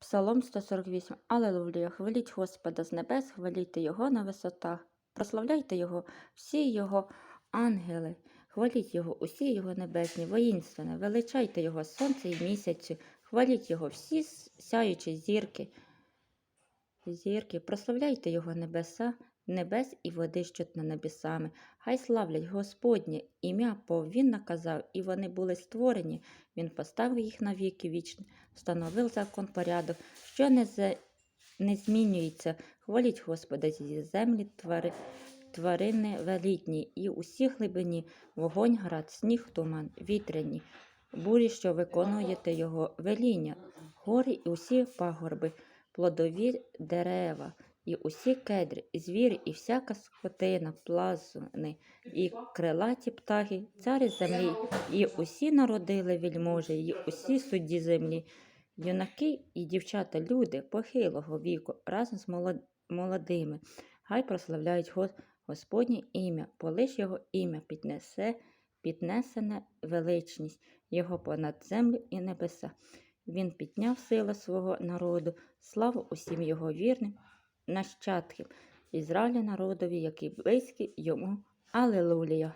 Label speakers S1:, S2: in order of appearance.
S1: Псалом 148. Алелуя. Хваліть Господа з небес, хвалійте Його на висотах. Прославляйте Його, всі Його ангели. Хваліть Його, усі Його небесні, воїнственне, величайте Його сонце і місяці, хваліть Його, всі сяючі зірки. Зірки, прославляйте Його небеса, небес і води, що над небесами. Хай славлять Господнє ім'я, бо Він наказав, і вони були створені. Він поставив їх на віки вічні, встановив закон порядок, що не, за... не змінюється. Хваліть Господа зі землі твари... тварини велітні, і усі глибині, вогонь, град, сніг, туман, вітряні, бурі, що виконуєте його веління, гори і усі пагорби, плодові дерева, і усі кедри, і звірі, і всяка скотина, плазуни, і крилаті птахи, царі землі, і усі народили вельможі, і усі судді землі, юнаки і дівчата, люди похилого віку, разом з молодими. Хай прославляють Господнє ім'я, полиш його ім'я піднесе, піднесене величність, його понад землю і небеса. Він підняв сили свого народу, славу усім його вірним нащадкам, Ізраїля народові, який близький йому. Алелуя!